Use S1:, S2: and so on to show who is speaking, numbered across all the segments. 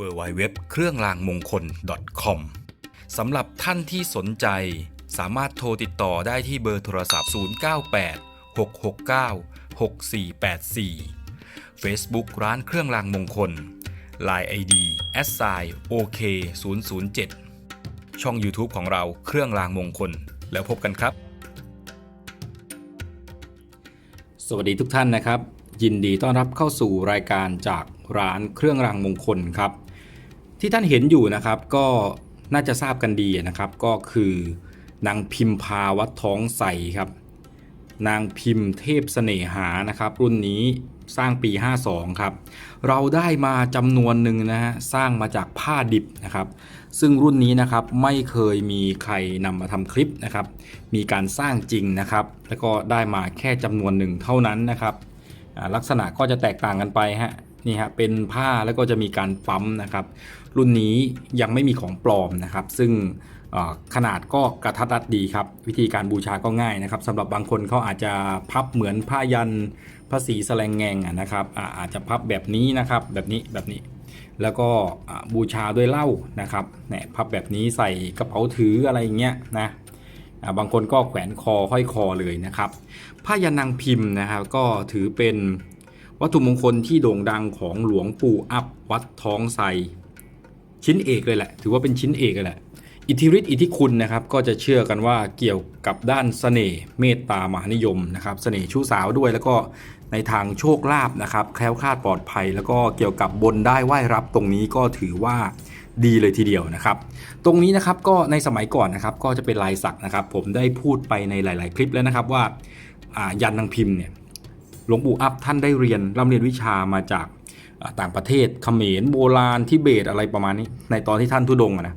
S1: w w w เครื่องรางมงคล .com สำหรับท่านที่สนใจ สามารถโทรติดต่อได้ที่เบอร์โทรศัพท์ 098 669 6484 Facebook ร้านเครื่องรางมงคล Line ID s i OK 007ช่อง YouTube ของเราเครื่องรางมงคล แล้วพบกันครับ
S2: สวัสดีทุกท่านนะครับ ยินดีต้อนรับเข้าสู่รายการจากร้านเครื่องรางมงคลครับ ที่ท่านเห็นอยู่นะครับก็น่าจะทราบกันดีนะครับ ก็คือนางพิมพาวัดท้องใสครับ นางพิมพ์เทพเสน่หานะครับ รุ่นนี้สร้างปี 52 ครับ เราได้มาจำนวนหนึ่งนะฮะสร้างมาจากผ้าดิบนะครับ ซึ่งรุ่นนี้นะครับไม่เคยมีใครนำมาทำคลิปนะครับ มีการสร้างจริงนะครับ แล้วก็ได้มาแค่จำนวนหนึ่งเท่านั้นนะครับ ลักษณะก็จะแตกต่างกันไปฮะนี่ฮะเป็นผ้าแล้วก็จะมีการปั๊มนะครับ รุ่นนี้ยังไม่มีของปลอมนะครับ ซึ่งขนาดก็กระทัดรัดดีครับ วิธีการบูชาก็ง่ายนะครับสำหรับบางคนเขาอาจจะพับเหมือนผ้ายันพระศรีแสลงแงงอะนะครับอาจจะพับแบบนี้นะครับแบบนี้แบบนี้ แล้วก็บูชาด้วยเหล้านะครับเนี่ยพับแบบนี้ใส่กระเป๋าถืออะไรอย่างเงี้ยนะ บางคนก็แขวนคอห้อยคอเลยนะครับผ้ายันนางพิมพ์นะครับก็ถือเป็นวัตถุมงคลที่โด่งดังของหลวงปู่อัพวัดท้องไทรชิ้นเอกเลยแหละ ถือว่าเป็นชิ้นเอกเลยแหละ อิทธิฤทธิ์อิทธิคุณนะครับก็จะเชื่อกันว่าเกี่ยวกับด้านเสน่ห์เมตตามหานิยมนะครับเสน่ห์ชู้สาวด้วยแล้วก็ในทางโชคลาภนะครับแคล้วคลาดปลอดภัย แล้วก็เกี่ยวกับบนได้ไหว้รับตรงนี้ก็ถือว่า ดีเลยทีเดียวนะครับ ตรงนี้นะครับก็ในสมัยก่อนนะครับก็จะเป็นลายสักนะครับ ผมได้พูดไปในหลาย ๆ คลิปแล้วนะครับว่าายันนางพิมพ์เนี่ยหลวงปู่อัพท่านได้เรียนร่ำเรียนวิชามาจากต่างประเทศเขมรโบราณทิเบตอะไรประมาณนี้ ในตอนที่ท่านทุดงนะ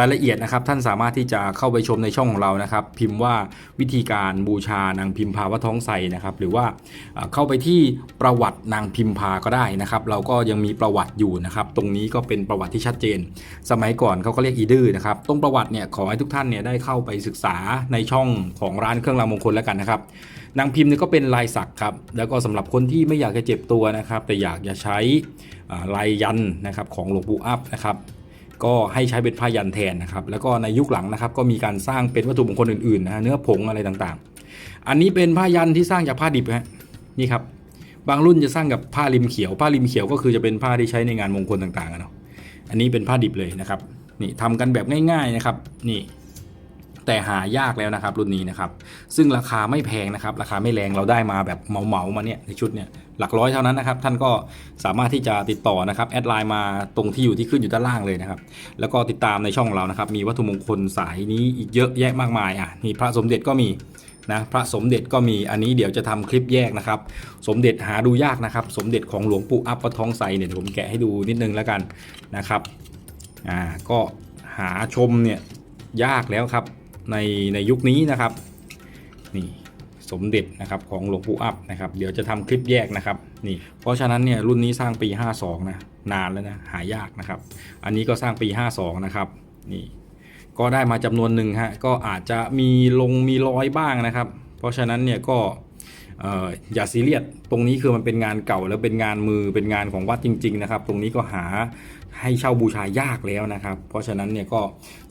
S2: รายละเอียดนะครับท่านสามารถที่จะเข้าไปชมในช่องของเรานะครับ พิมพ์ว่าวิธีการบูชานางพิมพาวัดท้องไสนะครับ หรือว่าเข้าไปที่ประวัตินางพิมพาก็ได้นะครับ เราก็ยังมีประวัติอยู่นะครับ ตรงนี้ก็เป็นประวัติที่ชัดเจน สมัยก่อนเขาก็เรียกอีดื้อนะครับตรงประวัติเนี่ยขอให้ทุกท่านเนี่ยได้เข้าไปศึกษาในช่องของร้านเครื่องรางมงคลแล้วกันนะครับนางพิมพ์เนี่ยก็เป็นลายสักครับ แล้วก็สำหรับคนที่ไม่อยากจะเจ็บตัวนะครับ แต่อยากจะใช้ลายยันนะครับของหลวงปู่อัพนะครับ ก็ให้ใช้เป็นผ้ายันแทนนะครับ แล้วก็ในยุคหลังนะครับก็มีการสร้างเป็นวัตถุมงคลอื่นๆนะเนื้อผงอะไรต่างๆ อันนี้เป็นผ้ายันที่สร้างจากผ้าดิบฮะนี่ครับบางรุ่นจะสร้างกับผ้าริมเขียว ผ้าริมเขียวก็คือจะเป็นผ้าที่ใช้ในงานมงคลต่างๆอะเนาะอันนี้เป็นผ้าดิบเลยนะครับนี่ทำกันแบบง่าย ๆนะครับ นี่ แต่หายากแล้วนะครับรุ่นนี้นะครับ ซึ่งราคาไม่แพงนะครับ ราคาไม่แรงเราได้มาแบบเหมาๆมาเนี่ยในชุดเนี่ยหลักร้อยเท่านั้นนะครับ ท่านก็สามารถที่จะติดต่อนะครับแอดไลน์มาตรงที่อยู่ที่ขึ้นอยู่ด้านล่างเลยนะครับ แล้วก็ติดตามในช่องเรานะครับ มีวัตถุมงคลสายนี้อีกเยอะแยะมากมายอะนี่พระสมเด็จก็มีนะพระสมเด็จก็มีอันนี้เดี๋ยวจะทำคลิปแยกนะครับ สมเด็จหาดูยากนะครับ สมเด็จของหลวงปู่อัปปะทองใสเนี่ยผมแกะให้ดูนิดนึงแล้วกันนะครับอ่าก็หาชมเนี่ยยากแล้วครับ ในในยุคนี้นะครับนี่สมเด็จนะครับของหลวงปู่อัพนะครับเดี๋ยวจะทำคลิปแยกนะครับนี่เพราะฉะนั้นเนี่ยรุ่นนี้สร้างปี 52 นะนานแล้วนะหายากนะครับ อันนี้ก็สร้างปี 52 นะครับนี่ก็ได้มาจำนวนหนึ่งฮะก็อาจจะมีลงมีรอยบ้างนะครับ เพราะฉะนั้นเนี่ยก็ อย่าซีเรียสตรงนี้คือมันเป็นงานเก่าแล้วเป็นงานมือเป็นงานของวัดจริง ๆ นะครับ ตรงนี้ก็หาให้เช่าบูชายากแล้วนะครับ เพราะฉะนั้นเนี่ยก็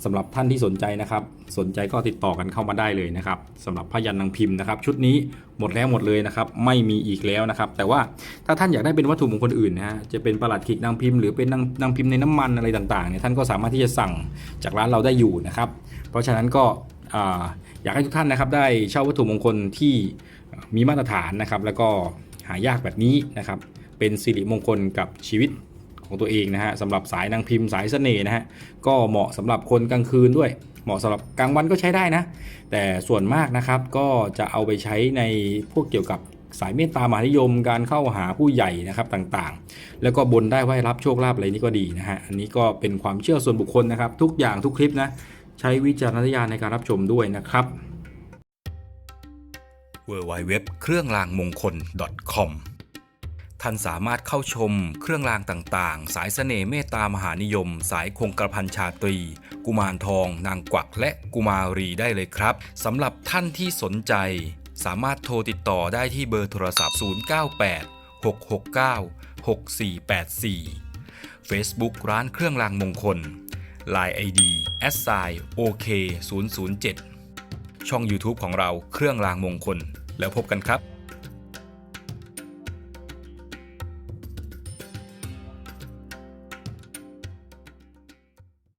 S2: สำหรับท่านที่สนใจนะครับ สนใจก็ติดต่อกันเข้ามาได้เลยนะครับสำหรับพยันนางพิมพ์นะครับ ชุดนี้หมดแล้วหมดเลยนะครับไม่มีอีกแล้วนะครับ แต่ว่าถ้าท่านอยากได้เป็นวัตถุมงคลอื่นนะฮะจะเป็นประหลัดขิกนางพิมพ์หรือเป็นนางนางพิมพ์ในน้ำมันอะไรต่างๆเนี่ยท่านก็สามารถที่จะสั่งจากร้านเราได้อยู่นะครับ เพราะฉะนั้นก็ อยากให้ทุกท่านนะครับได้เช่าวัตถุมงคลที่มีมาตรฐานนะครับ แล้วก็หายากแบบนี้นะครับ เป็นสิริมงคลกับชีวิตของตัวเองนะฮะสำหรับสายนางพิมพ์สายเสน่ห์นะฮะก็เหมาะสำหรับคนกลางคืนด้วย เหมาะสำหรับกลางวันก็ใช้ได้นะ แต่ส่วนมากนะครับก็จะเอาไปใช้ในพวกเกี่ยวกับสายเมตตามหานิยมการเข้าหาผู้ใหญ่นะครับต่างๆ แล้วก็บนได้ไหว้รับโชคลาภอะไรนี่ก็ดีนะฮะอันนี้ก็เป็นความเชื่อส่วนบุคคลนะครับ ทุกอย่างทุกคลิปนะ ใช้วิจารณญาณในการรับชมด้วยนะครับ
S1: w w w เครื่องรางมงคล .com ท่านสามารถเข้าชมเครื่องรางต่างๆ สายเสน่ห์เมตตามหานิยม สายคงกระพันชาตรี กุมารทอง นางกวักและกุมารีได้เลยครับสำหรับท่านที่สนใจ สามารถโทรติดต่อได้ที่เบอร์โทรศัพท์ 098 669 6484 Facebook ร้านเครื่องรางมงคล Line ID s s i OK 007ช่อง YouTube ของเราเครื่องรางมงคล แล้วพบกันครับ